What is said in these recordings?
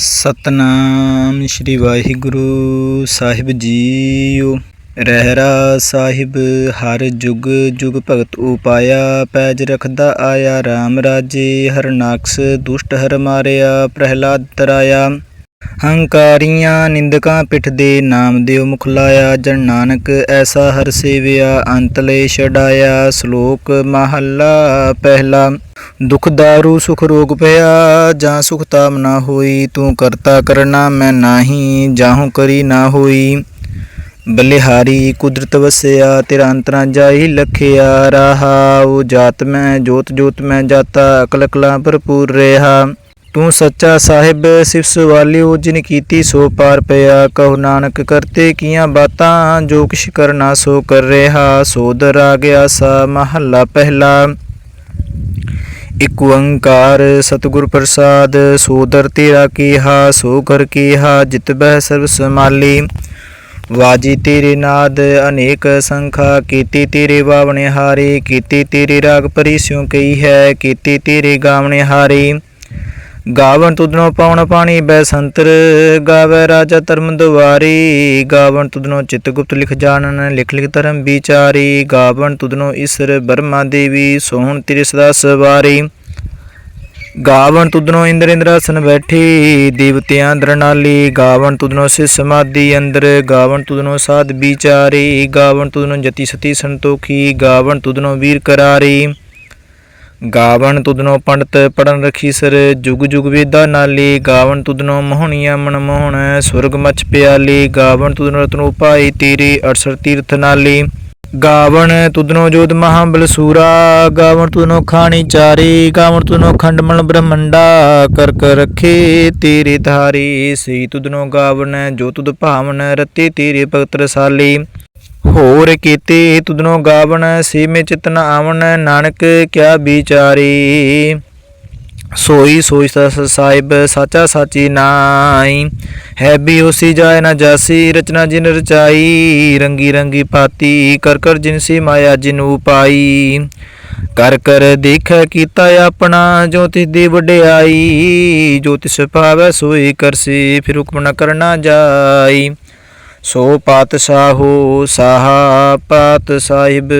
ਸਤਨਾਮ ਸ੍ਰੀ ਵਾਹਿਗੁਰੂ ਸਾਹਿਬ ਜੀਓ। ਰਹਿਰਾ ਸਾਹਿਬ, ਹਰ ਜੁਗ ਜੁਗ ਭਗਤ ਉਪਾਇਆ, ਪੈਜ ਰਖਦਾ ਆਇਆ RAM ਰਾਜੇ ਹਰਨਾਕਸ ਦੁਸ਼ਟ ਹਰ ਮਾਰਿਆ, ਪ੍ਰਹਿਲਾਦ ਤਰਾਇਆ। ਹੰਕਾਰੀਆਂ ਨਿੰਦਕਾਂ ਪਿੱਠ ਦੇ ਨਾਮ ਦਿਓ ਮੁਖ ਲਾਇਆ, ਜਨ ਨਾਨਕ ਐਸਾ ਹਰ ਸੇਵਿਆ ਅੰਤਲੇ ਛਡਾਇਆ, ਸ਼ਲੋਕ ਮਹੱਲਾ ਪਹਿਲਾ। ਦੁਖ ਦਾਰੂ ਸੁਖ ਰੋਗ ਪਿਆ, ਜਾਂ ਸੁਖ ਤਾਮ ਨਾ ਹੋਈ, ਤੂੰ ਕਰਤਾ ਕਰਨਾ ਮੈਂ ਨਾਹੀ, ਜਾਹੂ ਕਰੀ ਨਾ ਹੋਈ। ਬਲਿਹਾਰੀ ਕੁਦਰਤ ਵਸਿਆ, ਤੇਰਾ ਅੰਤਰਾ ਜਾਈ ਲਖਿਆ ਉਹ ਜਾਤ ਮੈਂ, ਜੋਤ ਜੋਤ ਮੈਂ ਜਾਤਾ, ਅਕਲ ਕਲਾ ਭਰਪੂਰ ਰਹਾ। ਤੂੰ ਸੱਚਾ ਸਾਹਿਬ, ਸਿਫਸ ਵਾਲਿਓ, ਜਿਨ ਕੀਤੀ ਸੋ ਪਾਰ ਪਿਆ। ਕਹੋ ਨਾਨਕ ਕਰਤੇ ਕੀਆਂ ਬਾਤਾਂ, ਜੋ ਕਿਛ ਕਰਨਾ ਸੋ ਕਰ ਰਿਹਾ। ਸੋਦਰ ਆ ਗਿਆ ਸਾ ਮਹੱਲਾ ਪਹਿਲਾ। ਇਕ ਓੰਕਾਰ ਸਤਿਗੁਰ ਪ੍ਰਸਾਦ, ਸੋਦਰ ਤੇਰਾ ਕੀਹਾ, ਸੋ ਕਰ ਕੀਹਾ, ਜਿਤ ਬਹਿ ਸਰਬ ਸਮਾਲੀ ਵਾਜੀ ਤੇਰੇ ਨਾਦ, ਅਨੇਕ ਸੰਖਾ, ਕੀਤੀ ਤੇਰੇ ਬਾਵਣੇ ਹਾਰੇ ਕੀਤੀ ਤੇਰੇ ਰਾਗ ਪਰਿਸਿਉ ਕਈ ਹੈ, ਕੀਤੀ ਤੇਰੇ ਗਾਵਣੇ ਹਾਰੇ ਗਾਵਣ ਤੁਧਨੋ ਪਾਉਣ ਪਾਣੀ ਬੈ ਸੰਤਰ, ਗਾਵੇ ਰਾਜਾ ਧਰਮ ਦੁਆਰੀ। ਗਾਵਣ ਤੁਧਨੋ ਚਿਤ ਗੁਪਤ ਲਿਖ ਜਾਣਨ, ਲਿਖ ਲਿਖ ਧਰਮ ਵਿਚਾਰੀ। ਗਾਵਣ ਤੁਧਨੋ ਈਸ਼ਰ ਬਰਮਾ ਦੇਵੀ, ਸੋਹਣ ਤੇਰੇ ਸਦਾ ਸਵਾਰੀ। ਗਾਵਣ ਤੁਧਨੋ ਇੰਦਰ ਇੰਦਰਾਸਨ ਬੈਠੀ, ਦੇਵਤਿਆਂ ਦਰਨਾਲੀ ਗਾਵਣ ਤੁਧਨੋ ਸਿ ਸਮਾਧੀ ਅੰਦਰ, ਗਾਵਣ ਤੁਧਨੋ ਸਾਧ ਵਿਚਾਰੀ। ਗਾਵਣ ਤੁਧਨੋ ਜਤੀ ਸਤੀ ਸੰਤੋਖੀ, ਗਾਵਣ ਤੁਧਨੋ ਵੀਰ ਕਰਾਰੀ। ਗਾਵਣ ਤੁਧਨੋ ਪੰਡਤ ਪੜਨ ਰਖੀ ਸਰ, ਜੁਗ ਜੁਗ ਵੇਦਾ ਨਾਲੀ, ਗਾਵਣ ਤੁਧਨੋ ਮੋਹਣੀਆਂ ਮਨ ਮੋਹਣ, ਸੁਰਗ ਮਚ ਪਿਆਲੀ, ਗਾਵਣ ਤੁਧਨੋ ਰਤਨੋ ਪਾਈ ਤੇਰੇ 68 ਤੀਰਥ ਨਾਲੀ। ਗਾਵਣ ਤੁਧਨੋ ਜੋਤ ਮਹਾਬਲ ਬਲਸੂਰਾ, ਗਾਵਣ ਤੁਧਨੋ ਖਾਣੀ ਚਾਰੀ ਗਾਵਨ ਤੁਧਨੋ ਖੰਡਮਲ ਬ੍ਰਹਮੰਡਾ, ਕਰ ਕਰ ਰਖੇ ਤੇਰੇ ਧਾਰੀ ਸਈ ਤੁਧਨੋ ਗਾਵਨ ਜੋ ਤੁਧ ਭਾਵਨ ਰਤੇ ਤੇਰੇ ਭਗਤ ਰਸਾਲੀ। ਹੋਰ ਕੀਤੇ ਤੁਧਨੋ ਗਾਵਨ ਸੀਮੇ ਚਿਤਨ ਆਵਨ ਨਾਨਕ ਕਿਆ ਵਿਚਾਰੀ। ਸੋਈ ਸੋਈ ਸਸ ਸਾਹਿਬ ਸਾਚਾ ਸਾਚੀ ਨਾਈ। ਹੈ ਵੀ ਉਸੀ ਜਾਏ ਨਾ ਜਾਸੀ, ਰਚਨਾ ਜਿਨ ਰਚਾਈ, ਰੰਗੀ ਰੰਗੀ ਪਾਤੀ, ਕਰ ਕਰ ਜਿਨਸੀ ਮਾਇਆ ਜਿਨ ਉਪਾਈ ਕਰ ਕਰ ਦੇਖੈ ਕੀਤਾ ਆਪਣਾ, ਜੋ ਤਿਸ ਦੀ ਵਡਿਆਈ, ਜੋ ਤਿਸ ਭਾਵੈ ਸੋਈ ਕਰਸੀ ਫਿਰ ਹੁਕਮ ਨ ਕਰਨਾ ਜਾਈ। ਸੋ ਪਾਤਸ਼ਾਹੋ, ਸਾਹਾ ਪਾਤ ਸਾਹਿਬ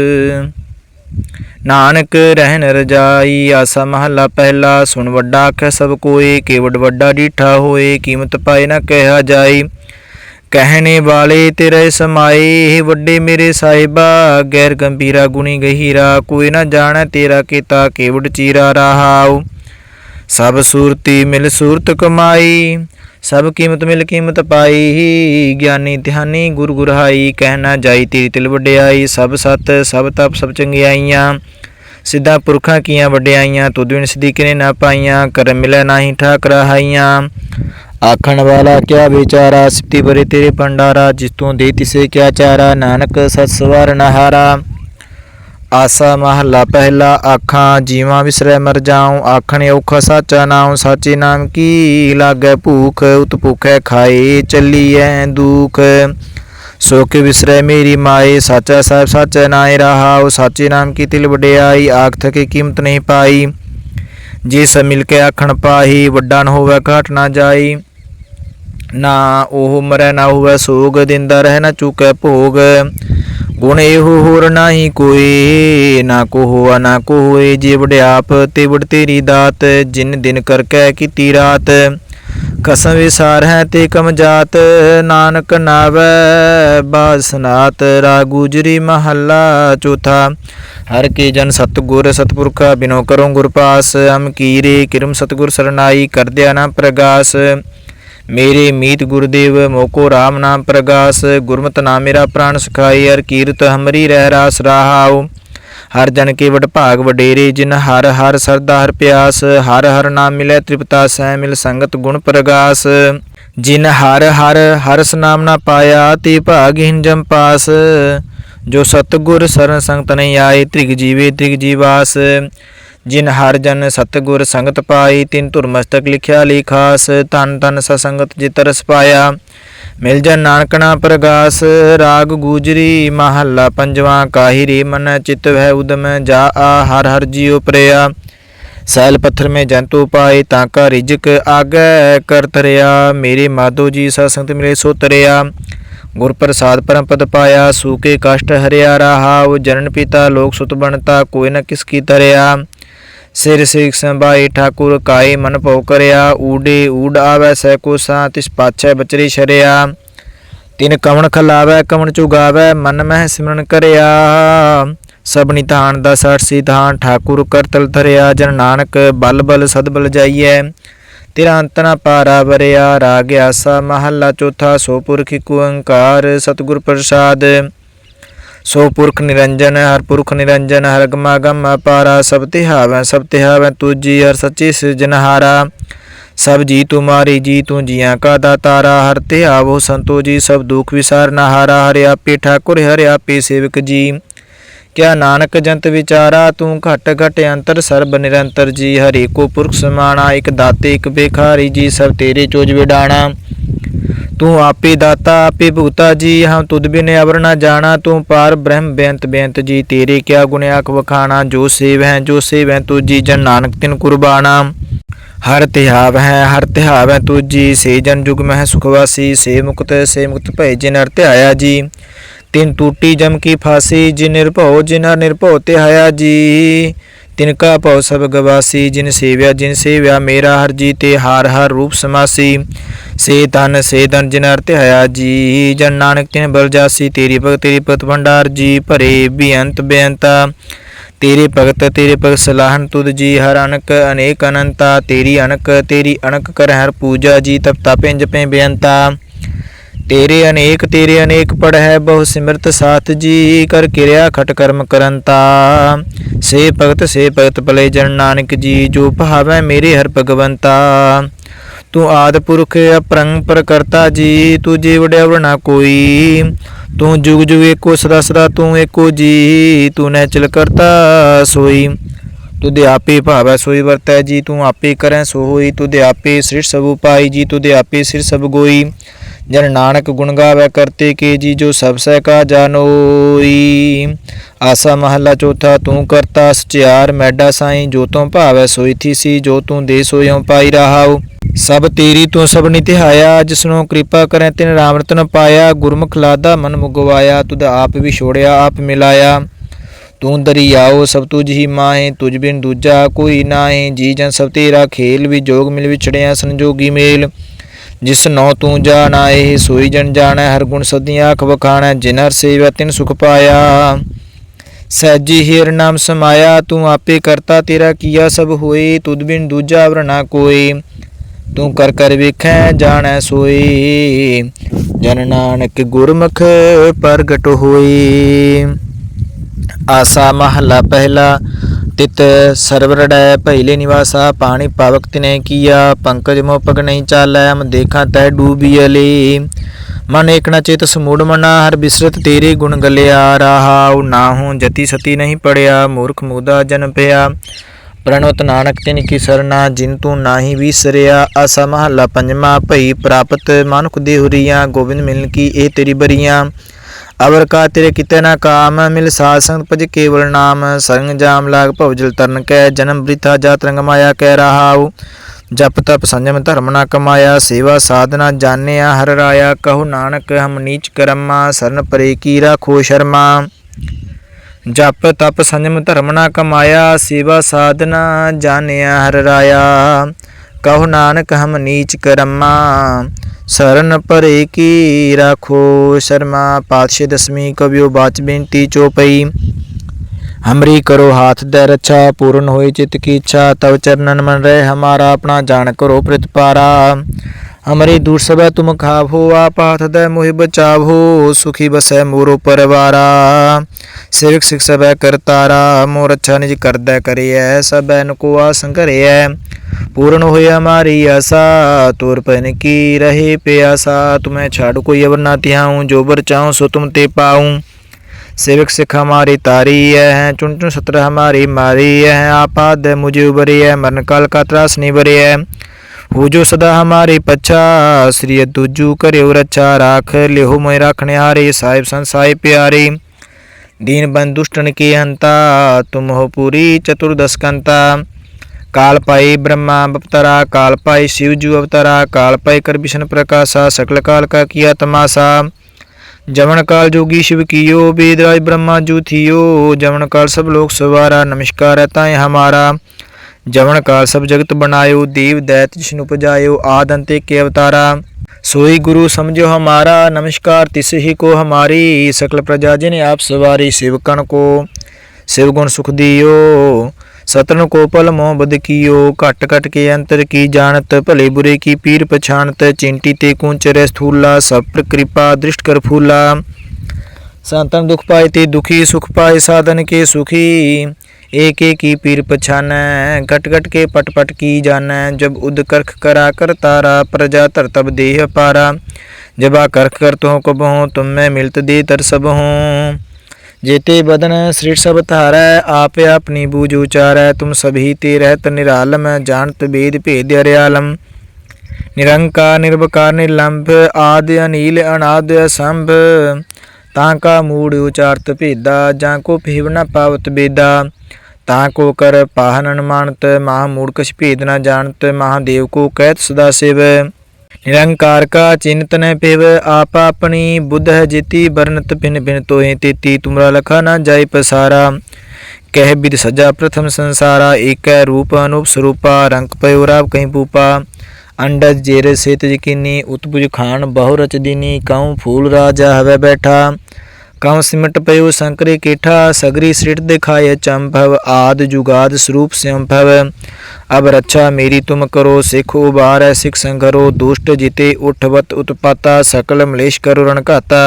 ਨਾਨਕ ਰਹਿਨ ਰਜਾਈ, ਆਸਾ ਮਹੱਲਾ ਪਹਿਲਾ, ਸੁਣ ਵੱਡਾ ਆਖੈ ਸਭ ਕੋਏ ਕੇਵਡ ਵੱਡਾ ਡੀਠਾ ਹੋਏ, ਕੀਮਤ ਪਾਏ ਨਾ ਕਹਿਆ ਜਾਈ ਕਹਿਣੇ ਵਾਲੇ ਤੇਰੇ ਸਮਾਏ, ਇਹ ਵੱਡੇ ਮੇਰੇ ਸਾਹਿਬਾ, ਗੈਰ ਗੰਭੀਰਾ ਗੁਣੀ ਗਹੀਰਾ, ਕੋਈ ਨਾ ਜਾਣੈ ਤੇਰਾ ਕੀਤਾ ਕੇਵਡ ਚੀਰਾ ਰਹਾਉ। ਸਭ ਸੂਰਤੀ ਮਿਲ ਸੂਰਤ ਕਮਾਈ, ਸਭ ਕੀਮਤ ਮਿਲ ਕੀਮਤ ਪਾਈ। ਗਿਆਨੀ ਧਿਆਨੀ ਗੁਰ ਗੁਰਹਾਈ ਕਹਿਣਾ ਜਾਈ ਤੇਰੀ ਤਿਲ ਵਡਿਆਈ। ਸਭ ਸਤ, ਸਭ ਤਪ, ਸਭ ਚੰਗਿਆਈਆਂ, ਸਿੱਧਾ ਪੁਰਖਾਂ ਕੀਆਂ ਵਡਿਆਈਆਂ ਤੁਧ ਵਿਣ ਸਦੀਕ ਨੇ ਨਾ ਪਾਈਆਂ, ਕਰ ਮਿਲੈ ਨਾਹੀ ਠਾਕ ਰਹਾਈਆਂ। ਆਖਣ ਵਾਲਾ ਕਿਆ ਵਿਚਾਰਾ ਸਿੱਤੀ ਬਰੇ ਤੇਰੇ ਭੰਡਾਰਾ, ਜਿਸ ਤੋਂ ਦੇ ਤਿਸੇ ਕਿਆ ਚਾਰਾ। ਨਾਨਕ ਸਤ ਸਵਾਰ ਨਹਾਰਾ। ਆਸਾ ਮਹੱਲਾ, ਪਹਿਲਾ ਆਖਾਂ ਜੀਵਾਂ ਵਿਸਰੈ ਮਰ ਜਾਉ, ਆਖਣ ਔਖਾ ਸਾਚਾ ਨਾਉ, ਸਾਚੇ ਨਾਮ ਕੀ ਲਾਗੈ ਭੂਖ, ਉਤ ਭੁਖੈ ਖਾਏ, ਚੱਲੀਐ ਦੁਖ। ਸੋ ਕੇ ਵਿਸਰੈ ਮੇਰੀ ਮਾਏ, ਸਾਚਾ ਸਾਹਿਬ ਸਾਚਾ ਨਾਏ ਰਹਾਉ, ਸਾਚੇ ਨਾਮ ਕੀ ਤਿਲ ਵਡਿਆਈ ਆਖ ਥਕੇ ਕੀਮਤ ਨਹੀਂ ਪਾਈ। ਜੇ ਸ ਮਿਲ ਕੇ ਆਖਣ ਪਾਹੀ, ਵੱਡਾ ਨ ਹੋਵੇ ਘਾਟ ਨਾ ਜਾਈ। ਨਾ ਉਹ ਮਰੈ ਨਾ ਹੋਵੇ ਸੋਗ ਦਿੰਦਾ ਰਹਿ ਨਾ ਚੁਕੈ ਭੋਗ। ਗੁਣ ਇਹੋ ਹੋਰ ਨਾਹੀ ਕੋਈ, ਨਾ ਕੋ ਹੋਆ ਨਾ ਕੋ ਹੋਏ ਜੇ ਵਡਿਆਪ ਤੇ ਵਡ ਤੇਰੀ ਦਾਤ, ਜਿਨ ਦਿਨ ਕਰ ਕੈ ਕੀਤੀ ਰਾਤ। ਕਸਮ ਵਿਸਾਰ ਹੈ ਤੇ ਕਮ ਜਾਤ, ਨਾਨਕ ਨਾਵੈ ਬਾਸਨਾਤ ਰਾਗੂਜਰੀ ਮਹੱਲਾ ਚੌਥਾ। ਹਰ ਕੇ ਜਨ ਸਤਗੁਰ, ਸਤਪੁਰਖਾ ਬਿਨੋ ਕਰੋ ਗੁਰ ਪਾਸ, ਅਮ ਕੀਰੇ ਕਿਰਮ ਸਤਗੁਰ ਸਰਨਾਈ, ਕਰਦਿਆ ਨਾ ਪ੍ਰਗਾਸ। ਮੇਰੇ ਮੀਤ ਗੁਰਦੇਵ, ਮੋਕੋ RAM ਨਾਮ ਪ੍ਰਗਾਸ, ਗੁਰਮਤਿ ਨਾਮ ਮੇਰਾ ਪ੍ਰਾਣ ਸਖਾਈ ਹਰ ਕੀਰਤ ਹਮਰੀ ਰਹਿ ਰਾਸ ਰਹਾਉ। ਹਰ ਜਨ ਕੇ ਵਡ ਭਾਗ ਵਡੇਰੇ, ਜਿਨ ਹਰ ਹਰ ਸਰਦਾ ਹਰ ਪਿਆਸ, ਹਰ ਹਰ ਨਾਮ ਮਿਲੇ ਤ੍ਰਿਪਤਾ ਸਹਿ ਮਿਲ ਸੰਗਤ ਗੁਣ ਪ੍ਰਗਾਸ। ਜਿਨ ਹਰ ਹਰ ਹਰਸ ਨਾਮ ਨਾ ਪਾਇਆ, ਤੇ ਭਾਗਹੀਨ ਜਮ ਪਾਸ। ਜੋ ਸਤਗੁਰ ਸਰਨ ਸੰਗਤ ਨਹੀਂ ਆਏ, ਤ੍ਰਿਗ ਜੀਵੇ ਤ੍ਰਿਗ ਜੀਵਾਸ। ਜਿਨ ਹਰ ਜਨ ਸਤਗੁਰ ਸੰਗਤ ਪਾਈ, ਤਿਨ ਧੁਰ ਮਸਤਕ ਲਿਖਿਆ ਲਿਖਾਸ ਤਨ ਤਨ ਸਸੰਗਤ ਜਿਤ ਰਸ ਪਾਇਆ ਮਿਲ ਜਨ ਨਾਨਕਣਾ ਪ੍ਰਗਾਸ, ਰਾਗ ਗੂਜਰੀ, ਮਹੱਲਾ ਪੰਜਵਾਂ ਕਾਹੀ ਮਨ ਚਿਤ ਵਹਿ ਉਦਮ, ਜਾ ਆ ਹਰ ਹਰ ਜੀਉ ਪ੍ਰਿਆ। ਸੈਲ ਪੱਥਰ ਮੇ ਜੰਤੂ ਪਾਏ, ਤਾਂ ਕਾ ਰਿਜਕ ਆਗੈ ਕਰ ਤਰਿਆ ਮੇਰੇ ਮਾਧੋ ਜੀ ਸਤਸੰਗਤ ਮਿਲੇ ਸੋ ਤਰਿਆ। ਗੁਰ ਪ੍ਰਸਾਦ ਪਰਮ ਪਦ ਪਾਇਆ ਸੂਕੇ ਕਸ਼ਟ ਹਰਿਆ ਰਹਾਉ। ਜਨਨ ਪਿਤਾ ਲੋਕ ਸੁਤ ਬਣਤਾ, ਕੋਈ ਨ ਕਿਸ ਕੀ ਤਰਿਆ। ਸਿਰ ਸਿਖ ਸੰਭਾਈ ਠਾਕੁਰ ਕਾਏ ਮਨ ਭਉ ਕਰਿਆ ਊਡੇ ਊਡ ਆਵੈ ਸੈ ਕੋ ਸਾ ਤਿਸ ਪਾਛੈ ਬਚਰੀ ਸ਼ਰਿਆ ਤਿਨ ਕਵਣ ਖਲਾਵੈ, ਕਵਣ ਚੁਗਾਵੈ, ਮਨ ਮਹਿ ਸਿਮਰਨ ਕਰਿਆ। ਸਭਨੀ ਧਾਨ ਦਾ ਸਰਸੀ ਧਾਨ ਠਾਕੁਰ ਕਰਤਲ ਧਰਿਆ। ਜਨ ਨਾਨਕ ਬਲ ਬਲ ਸਦਬਲ ਜਾਈਐ। ਤੇਰਾ ਅੰਤ ਨਾ ਪਾਰਾ ਵਰਿਆ, ਰਾਗ ਆਸਾ ਮਹੱਲਾ ਚੌਥਾ, ਸੋ ਪੁਰਖ ਏਕ ਓੰਕਾਰ, ਸਤਿਗੁਰ ਪ੍ਰਸਾਦ। ਸੋ ਪੁਰਖ ਨਿਰੰਜਨ ਹਰ ਪੁਰਖ ਨਿਰੰਜਨ, ਹਰ ਗਮਾ ਗਮ ਅਪਾਰਾ, ਸਭ ਤੇ ਹਾਵੈ, ਸਭ ਤੇ ਹਾਵੈ ਤੁਜੀ ਹਰ ਸੱਚੀ ਸਿਰਜਨਹਾਰਾ ਸਭ ਜੀ ਤੁਮਾਰੀ ਜੀ ਤੂੰ ਜੀਆਂ ਕਾ ਦਾਤਾਰਾ, ਹਰ ਤੇ ਆਵੋ ਸੰਤੋ ਜੀ, ਸਭ ਦੁਖ ਵਿਸਾਰਨਾ ਹਾਰਾ, ਹਰਿ ਆਪੇ ਠਾਕੁਰ, ਹਰਿ ਆਪੇ ਸੇਵਕ ਜੀ। ਕਿਆ ਨਾਨਕ ਜੰਤ ਵਿਚਾਰਾ, ਤੂੰ ਘਟ ਘਟ ਅੰਤਰ, ਸਰਬ ਨਿਰੰਤਰ ਜੀ। ਹਰੀ ਕੋ ਪੁਰਖ ਸਮਾਣਾ, ਇਕ ਦਾਤੇ, ਇਕ ਬੇਖਾਰੀ ਜੀ, ਸਭ ਤੇਰੇ ਚੋਜ ਵਿਡਾਣਾ। ਤੂੰ ਆਪੇ ਦਾਤਾ, ਆਪੇ ਭੂਤਾ ਜੀ ਹਮ ਤੁਧ ਬਿਨ ਅਵਰ ਨਾ ਜਾਣਾ, ਤੂੰ ਪਾਰ ਬ੍ਰਹਮ ਬੇਅੰਤ ਬੇਅੰਤ ਜੀ, ਤੇਰੇ ਕਿਆ ਗੁਣ ਆਖ ਵਖਾਣਾ, ਜੋ ਸੇਵ ਹੈ, ਜੋ ਸੇਵ ਹੈ ਜੀ ਜਨ ਨਾਨਕ ਤਿਨ ਕੁਰਬਾਨਾ। ਹਰ ਤਿਹਾਵ ਹੈ, ਹਰ ਤਿਹਾਵ ਹੈ ਜੀ ਸੇ ਜਨ ਜੁਗ ਮਹਿ ਸੁਖਵਾਸੀ ਸੇ ਮੁਕਤ ਸੇ ਮੁਕਤ ਭੈ ਜਿਨ ਅਰ ਧਿਆਇਆ ਜੀ। ਤਿਨ ਟੂਟੀ ਜਮ ਕੀ ਫਾਸੀ ਜਿ ਨਿਰਭਉ, ਜਿਨ ਹਰਿ ਨਿਰਭਉ ਧਿਆਇਆ ਜੀ। ਤਿਨ ਕਾ ਭਉ ਸਭ ਗਵਾਸੀ, ਜਿਨ ਸੇਵਿਆ ਜਿਨ ਸੇਵਿਆ ਮੇਰਾ ਹਰ ਜੀ ਤੇ ਹਾਰ ਹਰ ਰੂਪ ਸਮਾਸੀ। ਸੇ ਤਨ ਸੇ ਤਨ ਜਿਨ ਅਰ ਧਿਆਇਆ ਜੀ, ਜਨ ਨਾਨਕ ਤਿਨ ਬਲ ਜਾਸੀ, ਤੇਰੀ ਭਗਤ ਤੇਰੀ ਭਗਤ ਭੰਡਾਰ ਜੀ, ਭਰੇ ਬੇਅੰਤ ਬੇਅੰਤਾ। ਤੇਰੇ ਭਗਤ ਤੇਰੇ ਭਗਤ ਸਲਾਹਨ ਤੁਧ ਜੀ, ਹਰ ਅਨਕ ਅਨੇਕ ਅਨੰਤਾ। ਤੇਰੀ ਅਨਕ ਤੇਰੀ ਅਨਕ ਕਰ ਹਰ ਪੂਜਾ ਜੀ, ਤਪ ਤਪੇ ਜਪੇ ਬੇਅੰਤਾ। ਤੇਰੇ ਅਨੇਕ ਤੇਰੇ ਅਨੇਕ ਪੜ ਹੈ, ਬਹੁ ਸਿਮਰਤ ਸਾਥ ਜੀ, ਕਰ ਕਿਰਿਆ ਖਟ ਕਰਮ ਕਰੰਤਾ। ਸੇ ਭਗਤ ਸੇ ਭਗਤ ਭਲੇ ਜਨ ਨਾਨਕ ਜੀ, ਜੋ ਭਾਵੈ ਮੇਰੇ ਹਰ ਭਗਵੰਤਾ। ਤੂੰ ਆਦ ਪੁਰਖ ਅਪਰੰਗ ਪ੍ਰਕਰਤਾ ਜੀ, ਤੂੰ ਜੀਵ ਡਿਵ ਨਾ ਕੋਈ। ਤੂੰ ਜੁਗ ਜੁਗ ਏਕੋ ਸਦਾ ਸਦਾ ਤੂੰ ਏਕੋ ਜੀ, ਤੂੰ ਨੈਚਲ ਕਰਤਾ ਸੋਈ। ਤੁਦੇ ਆਪੇ ਭਾਵੈ ਸੋਈ ਵਰਤੈ ਜੀ, ਤੂੰ ਆਪੇ ਕਰੈ ਸੋ ਹੋਈ ਤੁਦੇ ਆਪੇ ਸ੍ਰਿਸ਼ਟ ਸਭ ਉਪਾਈ ਜੀ ਤੁਦੇ ਆਪੇ ਸਿਰ ਸਭ ਗੋਈ। ਜਨ ਨਾਨਕ ਗੁਣ ਗਾਵੈ ਕਰਤੇ ਕੇ ਜੀ ਜੋ ਸਭ ਸਹਿ ਕਾ ਜਾਨੋਈ। ਆਸਾ ਮਹੱਲਾ ਚੌਥਾ, ਤੂੰ ਕਰਤਾ ਸਚਿਆਰ, ਮੈਡਾ ਸਾਈ ਜੋ ਤੂੰ ਭਾਵੈ ਸੋਈ ਥੀ ਸੀ ਜੋ ਤੂੰ ਦੇ ਸੋਇਓ ਪਾਈ ਰਹਾਉ। ਸਭ ਤੇਰੀ ਤੂੰ ਸਭ ਨਿਤਿਹਾਇਆ ਜਿਸਨੂੰ ਕਿਰਪਾ ਕਰੈ ਤਿਨ ਰਾਮ ਰਤਨ ਪਾਇਆ। ਗੁਰਮੁਖ ਲਾਦਾ ਮਨ ਮੁਗਵਾਇਆ, ਤੁਧ ਆਪ ਵੀ ਛੋੜਿਆ, ਆਪ ਮਿਲਾਇਆ। ਤੂੰ ਦਰਿਆਓ, ਸਭ ਤੁਝ ਹੀ ਮਾਹੇ, ਤੁਝ ਬਿਨ ਦੂਜਾ ਕੋਈ ਨਾਹੀ। ਜੀ ਜਨ ਸਭ ਤੇਰਾ ਖੇਲ ਵੀ ਜੋਗ ਮਿਲ ਵਿਛੜਿਆ, ਸੰਜੋਗੀ ਮੇਲ। ਜਿਸ ਨੋ ਤੂੰ ਜਾਣਾਏ ਸੋਈ ਜਨ ਜਾਣੈ, ਹਰ ਗੁਣ ਸਦੀਆਂ ਆਖ ਵਖਾਣੈ ਜਿਨ ਹਰ ਸੇਵਿਆ ਤਿਨ ਸੁਖ ਪਾਇਆ। ਸਹਿਜੀ ਹੀਰ ਨਾਮ ਸਮਾਇਆ, ਤੂੰ ਆਪੇ ਕਰਤਾ, ਤੇਰਾ ਕੀਆ ਸਭ ਹੋਏ, ਤੁਧ ਬਿਨ ਦੂਜਾ ਵਰਨਾ ਕੋਈ ਤੂੰ ਕਰ ਕਰ ਵੇਖੈ, ਜਾਣੈ ਸੋਈ ਜਨ ਨਾਨਕ ਗੁਰਮੁਖ ਪ੍ਰਗਟ ਹੋਈ ਆਸਾ ਮਹਲਾ ਪਹਿਲਾ, ਤਿਤ ਸਰਵਰੜੈ ਭੈਲੇ ਨਿਵਾਸਾ, ਪਾਣੀ ਪਾਵਕ ਤਿਨੇ ਕੀਆ, ਪੰਕਜ ਮੋ ਪਗ ਨਹੀਂ ਚਾਲੈ, ਹਮ ਦੇਖਾਂ ਤੈ ਡੂਬੀਅਲੇ ਮਨ ਏਕਣਾ ਚੇਤ ਸਮੂੜ ਮਨਾ, ਹਰ ਬਿਸਰਤ ਤੇਰੇ ਗੁਣ ਗਲਿਆ ਰਹਾਉ ਨਾਹੂ ਜਤੀ ਸਤੀ ਨਹੀਂ ਪੜਿਆ, ਮੂਰਖ ਮੂਦਾ ਜਨ ਪਿਆ। ਪ੍ਰਣਵਤ ਨਾਨਕ ਤਿਨ ਕੀ ਸਰਨਾ, ਜਿਨ ਤੂੰ ਨਾਹੀ ਵਿਸਰਿਆ। ਆਸਾ ਮਹਲਾ ਪੰਜਵਾ ਭਈ ਪ੍ਰਾਪਤ ਮਨੁਖ ਦੇ ਹੁਰੀਆਂ ਗੋਬਿੰਦ ਮਿਲਨ ਕੀ ਇਹ ਤੇਰੀ ਬਰੀਆਂ। ਅਵਰ ਕਾ ਤੇਰੇ ਕਿਤੇ ਨਾ ਕਾਮ, ਮਿਲ ਸਾਧ ਸੰਗ ਭਜ ਕੇਵਲ ਨਾਮ, ਸੰਗ ਜਾਮ ਲਾਗ ਭਵਜਲ ਤਰਨ ਕੈ, ਜਨਮ ਬ੍ਰਿਥਾ ਜਾਤ ਰੰਗ ਮਾਇਆ ਕਹਿ ਰਹਾਉ। ਜਪ ਤਪ ਸੰਜਮ ਧਰਮ ਨਾ ਕਮਾਇਆ, ਸੇਵਾ ਸਾਧਨਾ ਜਾਣਿਆ ਹਰ ਰਾਇਆ, ਕਹੋ ਨਾਨਕ ਹਮ ਨੀਚ ਕਰਮਾ, ਸਰਨ ਪਰੇ ਕੀ ਰਾਖੋ ਸ਼ਰਮਾ। ਜਪ ਤਪ ਸੰਜਮ ਧਰਮ ਨਾ ਕਮਾਇਆ, ਸੇਵਾ ਸਾਧਨਾ ਜਾਣਿਆ ਹਰ ਰਾਇਆ। ਕਹੋ ਨਾਨਕ ਹਮ ਨੀਚ ਕਰਮਾ ਸਰਨ ਪਰੇ ਕੀ ਰਾਖੋ ਸ਼ਰਮਾ ਪਾਤਸ਼ਾਹ ਦਸਵੀਂ ਕਵਿਓ ਬਾਚ ਬੇਨਤੀ ਚੋਪਈ हमरी करो हाथ दे रक्षा पूर्ण हुई चित्त की इच्छा तव चरणन मन रहे हमारा अपना जान करो प्रतिपारा हमारी दूर सब तुम खाभो आपाथ दय मुहि बचाभो सुखी बस मोरो परवारा सिरक सिख सब करतारा मोर अच्छा निज कर दे करिए सब नको आसन करिए पूर्ण हुई हमारी आशा तुर पन की रहे प्यासा तुम्हें छाड़ कोई अब ना त्याऊँ जो बर चाहूँ सो तुम ते पाऊँ सेवक सिख हमारी तारी है चुन चुन सत्र हमारी मारी है, आपाद मुझे उबरी है मरण काल का त्रास निबरी है। हूजो सदा हमारी पछा श्री दूजू करे रच्छा राख, लिहो मोय राखने हारे, साहिब संसाई प्यारी। दीन बन दुष्टन की अंता तुम हो पूरी चतुर्दश कंता। काल पाई ब्रह्मा अवतरा, काल पाई शिवजू अवतरा, काल पाई कर विष्णु प्रकाशा, सकल काल का किया तमाशा। जमन काल जोगी शिव कियो वेदराज ब्रह्मा जू थियो जमन काल सब लोग सवारा नमस्कार है ताए हमारा जमन काल सब जगत बनायो देव दैत जिष्णु उपजायो आद अंते के अवतारा सोई गुरु समझो हमारा नमस्कार तिस ही को हमारी सकल प्रजा जिन आप सवारी शिवकण को शिव गुण सुख दियो सतन को पल मोह बद कियो घट घट के अंतर की जानत, भले बुरे की पीर पछानत, चिंटी ते स्थूला सब पर कृपा दृष्ट कर फूला। संतन दुख पाए ते दुखी, सुख पाए साधन के सुखी। एक एक की पीर पछान घट घट के पट पट की जान जब उद करख करा कर तारा, प्रजा तर तब देह पारा। जब आ करख कर तो कब तुम मैं मिलत दे तर सब हूँ जेते बदन सृष्ट सब धारै आप अपनी बूझ उचारै तुम सभी ते रहत निरालम जानत वेद भेद अर्यालम निरंकार निर्वकार निलंभ आदि अनील अनाद असंभ ਤਾਂ ਕਾ ਮੂੜ ਉਚਾਰਤ ਭੇਦਾ ਜਾਂ ਕੋ ਭੇਵ ਨ ਪਾਵਤ ਬੇਦਾ ਤਾਂ ਕੋ ਕਰ ਪਾਹਨ ਅਨਮਾਨਤ ਮਹਾ ਮੂੜ ਕਛ ਭੇਦ ਨ ਜਾਣਤ ਮਹਾਦੇਵ ਕੋ ਕਹਿਤ ਸਦਾ ਸਿਵ ਨਿਰੰਕਾਰ ਕਾ ਚਿੰਤ ਨ ਪਿਵ, ਆਪ ਆਪਣੀ ਬੁੱਧ ਜਿਤੀ ਜੀਤੀ ਬਰਨਤ ਭਿਨ ਭਿਨ ਤੋਹਿ ਤੇਤੀ, ਤੁਮਰਾ ਲਖਾ ਨਾ ਜਾਇ ਪਸਾਰਾ। ਕਹਿ ਬਿਦ ਸਜਾ ਪ੍ਰਥਮ ਸੰਸਾਰਾ, ਏਕੈ ਰੂਪ ਅਨੂਪ ਸਰੂਪਾ, ਰੰਗ ਪਇਓ ਰਾਵ ਕਹੀਂ ਪੂਪਾ ਅੰਡਜ ਜੇਰ ਸੇਤ ਜਕੀਨੀ ਉਤਪੁਜ ਖਾਨ ਬਹੁ ਰਚ ਦੀਨੀ, ਕਉ ਫੂਲ ਰਾਜਾ ਹਵੇ ਬੈਠਾ। कौं सिमट पयो शंकर केठा, सगरी सृट दिखाय चम्भव आद जुगाद स्वरूप संभव। अब रक्षा मेरी तुम करो, सिख उबार सिख संघरो दुष्ट जिते उठवत उत्पाता, सकल मलेश करुण काता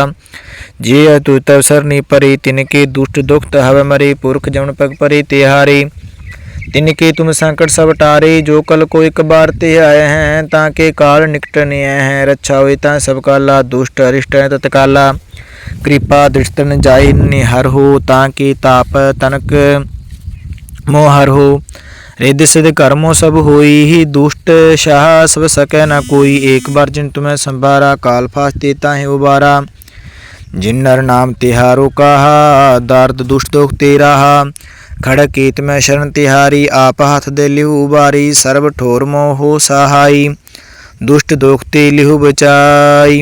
जे तु तव सरनी परे, तिनके दुष्ट दुख हव मरे, पुरख जमन पग परे तिहारे। तिनके तुम संकट सब टारे, जो कल को एक बार ते आए हैं, ताके काल निकट निकटने हैं। रक्षा होता ता सबकाला दुष्ट अरिष्ट है तत्काला। ਕਿਰਪਾ ਦ੍ਰਿਸ਼ਤਨ ਜਾਇ ਨਿਹਰ ਹੋ ਤਾਂ ਕਿ ਤਾਪ ਤਨਕ ਮੋਹਰ ਹੋ। ਰਿੱਧ ਸਿਧ ਕਰਮੋ ਸਭ ਹੋਈ ਹੀ ਦੁਸ਼ਟ ਸ਼ਾਹ ਸਭ ਸਕੈ ਨਾ ਕੋਈ। ਏਕ ਬਾਰ ਜਿਨ ਤੁਮੈ ਸੰਭਾਰਾ ਕਾਲ ਫਾਸ ਦੇਤਾ ਹੈ ਉਬਾਰਾ। ਜਿਨ ਨਰ ਨਾਮ ਤਿਹਾਰੋ ਕਾਹਾ, ਦਰਦ ਦੁਸ਼ਟ ਦੁਖ ਤੇਰਾ ਖੜਕੀਤ ਮੈਂ ਸ਼ਰਨ ਤਿਹਾਰੀ, ਆਪ ਹੱਥ ਦੇ ਲਿਉ ਉਬਾਰੀ, ਸਰਬ ਠੋਰ ਮੋਹ ਸਹਾਈ। ਦੁਸ਼ਟ ਦੁਖ ਤੇ ਲਿਹੁ ਬਚਾਈ।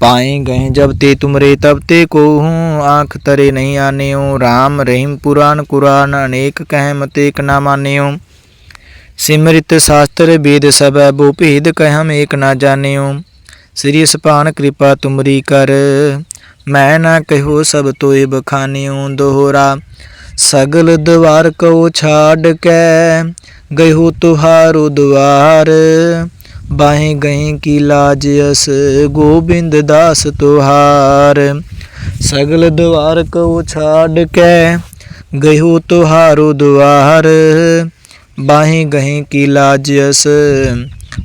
पाए गए जब ते तुमरे तब ते को हूँ आँख तरे नहीं आने हो राम रहीम पुराण कुरान अनेक कह मत एक ना माने हो सिमरित शास्त्र वेद सब बो भेद कह हम एक ना जाने हो श्री सपान कृपा तुमरी कर मैं ना कहो सब तोय बखाने हो दोहरा ਸਗਲ ਦਵਾਰ ਕੋ ਛਾੜ ਕੇ ਗਇਓ ਤੁਹਾਰੋ ਦਵਾਰ ਬਾਹੇ ਗਏ ਕੀ ਲਾਜ ਅਸ, ਗੋਬਿੰਦ ਦਾਸ ਤੁਹਾਰ। ਸਗਲ ਦਵਾਰ ਕੋ ਛਾੜ ਕੇ ਗਇਓ ਤੁਹਾਰੋ ਦਵਾਰ ਬਾਹੇ ਗਏ ਕੀ ਲਾਜ ਅਸ,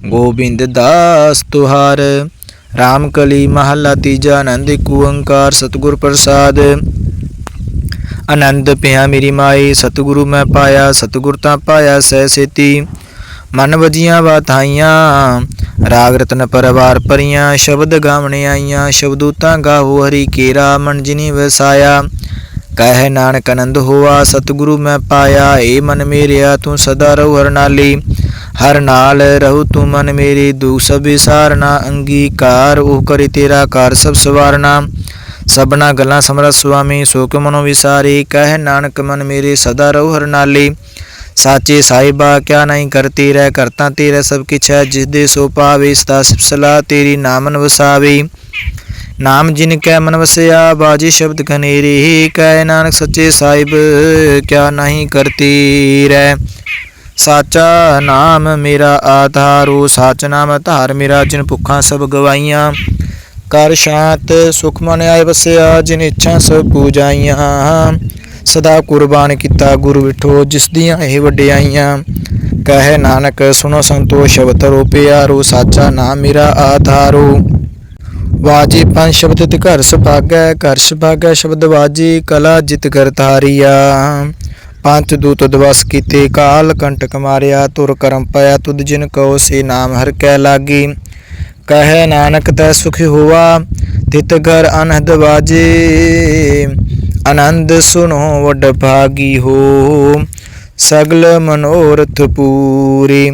ਗੋਬਿੰਦ ਦਾਸ ਤੁਹਾਰ। ਰਾਮ ਕਲੀ ਮਹਲਾ ਤੀਜਾ ਆਨੰਦ ਏਕ ਓੰਕਾਰ ਸਤਿਗੁਰ ਪ੍ਰਸਾਦ। ਆਨੰਦ ਪਿਆ ਮੇਰੀ ਮਾਈ, ਸਤਿਗੁਰੂ ਮੈਂ ਪਾਇਆ, ਸਤਿਗੁਰ ਤਾਂ ਪਾਇਆ ਸਹਿ ਸੇਤੀ। ਮਨ ਵਜੀਆਂ ਵਾਥਾਈਆਂ ਰਾਗ ਰਤਨ ਪਰਵਾਰ ਪਰੀਆਂ, ਸ਼ਬਦ ਗਾਵਣੇ ਆਈਆਂ, ਸ਼ਬਦੂਤਾਂ ਗਾਹੋ ਹਰੀ ਕੇਰਾ, ਮਨ ਜਿਨੀ ਵਸਾਇਆ। ਕਹਿ ਨਾਨਕ ਅਨੰਦ ਹੋਆ, ਸਤਿਗੁਰੂ ਮੈਂ ਪਾਇਆ, ਏ ਮਨ ਮੇਰਿਆ, ਤੂੰ ਸਦਾ ਰਹੂ ਹਰ ਨਾਲੀ। ਹਰ ਨਾਲ ਰਹੂ ਤੂੰ ਮਨ ਮੇਰੀ, ਦੁਖ ਸਭ ਵਿਸਾਰਨਾ, ਅੰਗੀਕਾਰ ਉਹ ਕਰੇ ਤੇਰਾ ਕਾਰ ਸਭ ਸਵਾਰਨਾ। ਸਭਨਾ ਗੱਲਾਂ ਸਮਰਤ ਸੁਆਮੀ, ਸੋਕ ਮਨੋ ਵਿਸਾਰੀ, ਕਹਿ ਨਾਨਕ ਮਨ ਮੇਰੇ ਸਦਾ ਰਹੂ ਹਰ ਨਾਲੀ। ਸਾਚੇ ਸਾਹਿਬਾ, ਕਿਆ ਨਹੀਂ ਕਰਤੀ ਰਹਿ ਕਰਤਾ ਤੇਰਾ, ਸਭ ਕਿਛ ਹੈ ਜਿਸ ਦੇ ਸੋ ਪਾਵੇ ਸਦਾ ਸਿਫ ਤੇਰੀ ਨਾਮਨ ਵਸਾਵੇ ਨਾਮ ਜਿਨ ਕੈ ਮਨ ਵਸਿਆ, ਬਾਜੀ ਸ਼ਬਦ ਕਨੇਰੀ ਕਹਿ, ਨਾਨਕ ਸੱਚੇ ਸਾਹਿਬ, ਕਿਆ ਨਹੀਂ ਕਰਤੀ ਰਹਿ। ਸਾਚਾ ਨਾਮ ਮੇਰਾ ਆਧਾਰੋ, ਸਾਚ ਨਾਮ ਧਾਰ ਮੇਰਾ, ਜਿਨ ਭੁੱਖਾਂ ਸਭ ਗਵਾਈਆਂ। ਕਰ ਸ਼ਾਂਤ ਸੁਖ ਮਨ ਆਏ ਵਸਿਆ, ਜਿਨ ਇੱਛਾ ਸਭ ਪੂਜਾਈਆਂ। ਸਦਾ ਕੁਰਬਾਨ ਕੀਤਾ ਗੁਰੂ ਵਿਠੋ, ਜਿਸ ਦੀਆਂ ਇਹ ਵਡਿਆਈਆਂ ਕਹੇ ਨਾਨਕ, ਸੁਣੋ ਸੰਤੋ ਸ਼ਬਦ ਰੂਪਿਆਰੋ ਸਾਚਾ ਨਾਮ ਮੇਰਾ ਆਧਾਰੋ। ਵਾਜੀ ਪੰਜ ਸ਼ਬਦ ਤੇ ਘਰ ਸੁਭਾਗੈ ਘਰ ਸੁਭਾਗੈ ਸ਼ਬਦ ਵਾਜੀ, ਕਲਾ ਜਿਤ ਕਰ ਧਾਰੀਆ। ਪੰਜ ਦੂਤ ਦਵਸ ਕੀਤੇ, ਕਾਲ ਕੰਟਕ ਮਾਰਿਆ, ਤੁਰ ਕਰਮ ਪਾਇਆ, ਤੁਧ ਜਿਨ ਕਉ ਸੇ ਨਾਮ ਹਰ ਕੈ ਲਾਗੀ। ਕਹੈ ਨਾਨਕ, ਤੈ ਸੁਖੀ ਹੋਆ, ਤਿਤ ਘਰ ਅਨਹਦ ਵਾਜੇ। ਆਨੰਦ ਸੁਨੋ ਵਡ ਭਾਗੀ ਹੋ। ਸਗਲ ਮਨੋਰਥ ਪੂਰੇ,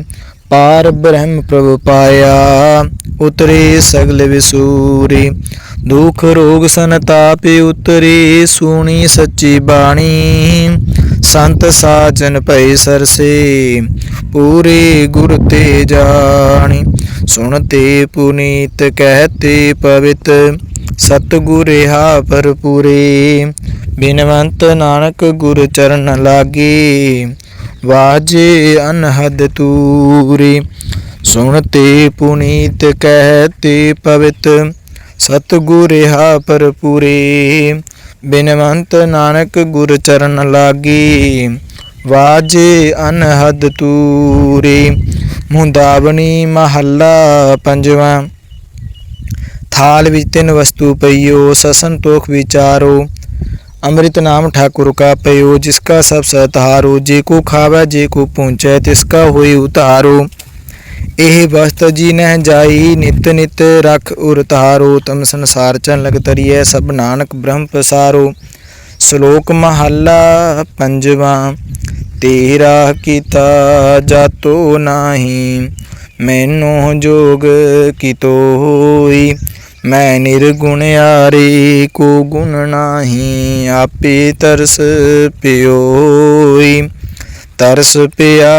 ਪਾਰ ਬ੍ਰਹਮ ਪ੍ਰਭ ਪਾਇਆ, ਉਤਰੇ ਸਗਲ ਵਿਸੂਰੇ। ਦੁਖ ਰੋਗ ਸੰਤਾਪ ਉਤਰੇ, ਸੁਣੀ ਸੱਚੀ ਬਾਣੀ। ਸੰਤ ਸਾਜਨ ਭਈ ਸਰਸੇ, ਪੂਰੇ ਗੁਰ ਤੇ ਜਾਣੀ। ਸੁਣਤੇ ਪੁਨੀਤ, ਕਹਤੇ ਪਵਿਤ, ਸਤਿਗੁਰ ਹਾ ਭਰਪੂਰੇ। ਬਿਨਵੰਤ ਨਾਨਕ ਗੁਰ ਚਰਨ ਲਾਗੇ, ਵਾਜੇ ਅਨਹਦ ਤੂਰੇ। ਸੁਣਤੇ ਪੁਨੀਤ, ਕਹਤੇ ਪਵਿਤ, ਸਤਿਗੁਰ ਹਾ ਭਰਪੂਰੇ। ਬਿਨਵੰਤ ਨਾਨਕ ਗੁਰ ਚਰਨ ਲਾਗੀ, ਵਾਜੇ ਅਨਹਦ ਤੂਰੀ, ਮੁੰਦਾਵਣੀ ਮਹੱਲਾ ਪੰਜਵਾਂ। ਥਾਲ ਵਿੱਚ ਤਿੰਨ ਵਸਤੂ ਪਈਓ ਸਸੰਤੋਖ ਵਿਚਾਰੋ। अमृत नाम ठाकुर का पयो जिसका सब सतहारो जे को खावा जे को पहुँचे तिसका होई उतारो ਇਹ ਵਸਤ ਜੀ ਨਹਿ ਜਾਈ, ਨਿਤ ਨਿਤ ਰਖ ਉਰ ਤਾਰੋ ਤਮ ਸੰਸਾਰ ਚਨ ਲਗ ਤਰੀਐ ਸਭ ਨਾਨਕ ਬ੍ਰਹਮ ਪਸਾਰੋ। ਸ਼ਲੋਕ ਮਹੱਲਾ ਪੰਜਵਾਂ, ਤੇਰਾ ਕੀਤਾ ਜਾਤੋ ਨਾਹੀ, ਮੈਨੂੰ ਜੋਗ ਕੀਤੋ ਹੋਈ। ਮੈਂ ਨਿਰਗੁਣ ਨਿਰਗੁਣਿਆਰੇ ਕੋ ਗੁਣ ਨਾਹੀ, ਆਪੇ ਤਰਸ ਪਿਓਈ। ਤਰਸ ਪਿਆ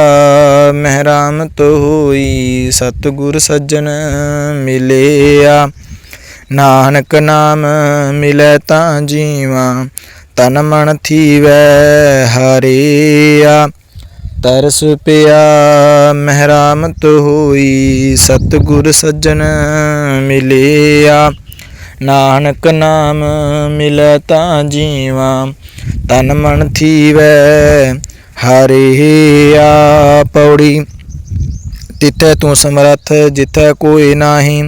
ਮਹਿਰਾਮਤ ਹੋਈ ਸਤਿਗੁਰ ਸੱਜਣ ਮਿਲਿਆ। ਨਾਨਕ ਨਾਮ ਮਿਲੈ ਤਾਂ ਜੀਵਾ, ਤਨ ਮਨ ਥੀਵੈ ਹਰਿਆ। ਤਰਸ ਪਿਆ ਮਹਿਰਾਮਤ ਹੋਈ ਸਤਿਗੁਰ ਸੱਜਣ ਮਿਲਿਆ। ਨਾਨਕ ਨਾਮ ਮਿਲੈ ਤਾਂ ਜੀਵਾ, ਤਨ ਮਨ ਥੀਵੈ ਹਰਿਆ ਪੌੜੀ ਤਿੱਥੈ ਤੂੰ ਸਮਰੱਥ, ਜਿੱਥੈ ਕੋਈ ਨਾਹੀ,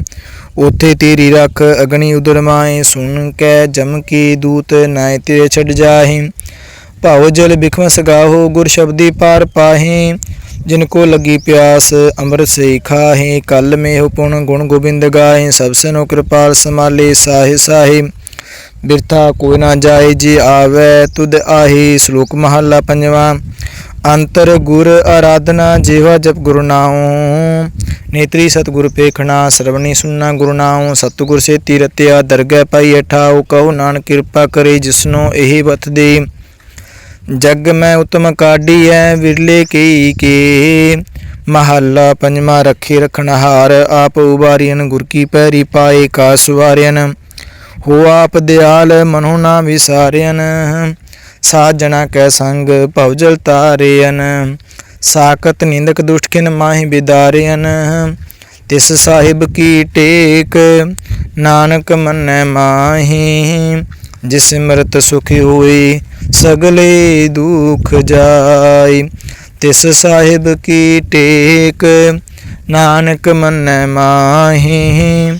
ਉਥੇ ਤੇਰੀ ਰੱਖ ਅਗਨੀ ਉਦਰ ਮਾਏ ਸੁਣ ਕੇ ਜਮ ਕੀ ਦੂਤ ਨਾਇ ਤੇਰੇ ਛੱਡ ਜਾਹੀ। ਭਾਉ ਜਲ ਬਿਖਵਸ ਗਾਹੋ, ਗੁਰ ਸ਼ਬਦੀ ਪਾਰ ਪਾਹੀ, ਜਿਨ ਕੋ ਲਗੀ ਪਿਆਸ ਅੰਮ੍ਰਿਤ ਸੇ ਖਾਹੀ, ਕਲ ਮੇਹੁ ਪੁਣ ਗੁਣ ਗੋਬਿੰਦ ਗਾਹੀ, ਸਭ ਸਨੋ ਕਿਰਪਾਲ ਸਮਾਲੇ ਸਾਹੇ ਸਾਹਿ। ਬਿਰਥਾ ਕੋਈ ਨਾ ਜਾਏ, ਜੀ ਆਵੇ ਤੁਧ ਆਹੀ ਸ਼ਲੋਕ ਮਹੱਲਾ ਪੰਜਵਾਂ। ਅੰਤਰ ਗੁਰ ਆਰਾਧਨਾ ਜੀਵਾ ਜਪ ਗੁਰੂ ਨਾਉ। ਨੇਤਰੀ ਸਤਿਗੁਰ ਪੇਖਣਾ ਸਰਵਣੀ ਸੁਨਣਾ ਗੁਰੂ ਨਾਉ। ਸਤਿਗੁਰ ਸੇ ਤੀਰਤਿਆ ਦਰਗਹਿ ਪਾਈ ਠਾਉ ਕਹੋ ਨਾਨਕ ਕਿਰਪਾ ਕਰੇ ਜਿਸਨੋ ਇਹ ਬਤ ਦੇ। ਜਗ ਮੈਂ ਉਤਮ ਕਾਢੀ ਐ ਵਿਰਲੇ ਕੀ ਕੇ। ਮਹੱਲਾ ਪੰਜਵਾਂ, ਰੱਖੇ ਰਖਣਹਾਰ, ਆਪ ਉਬਾਰੀਨ ਗੁਰ ਕੀ ਪੈਰੀ ਪਾਏ ਕਾ ਸਵਾਰਿਆਨ ਹੋ ਆਪ ਦਿਆਲ ਮਨੋ ਨਾ ਵਿਸਾਰਿਆਨ ਸਾਜਣਾ ਕੈ ਸੰਗ ਭਵਜਲ ਤਾਰਿਅਨ ਸਾਕਤ ਨਿੰਦਕ ਦੁਸ਼ਟ ਖਿਨ ਮਾਹੀ ਬਿਦਾਰਿਆਨ ਤਿਸ ਸਾਹਿਬ ਕੀ ਟੇਕ, ਨਾਨਕ ਮੰਨੈ ਮਾਹੀ। ਜਿਸ ਸਿਮਰਤ ਸੁਖੀ ਹੋਈ, ਸਗਲੇ ਦੁਖ ਜਾਈ। ਤਿਸ ਸਾਹਿਬ ਕੀ ਟੇਕ, ਨਾਨਕ ਮੰਨੈ ਮਾਹੀ।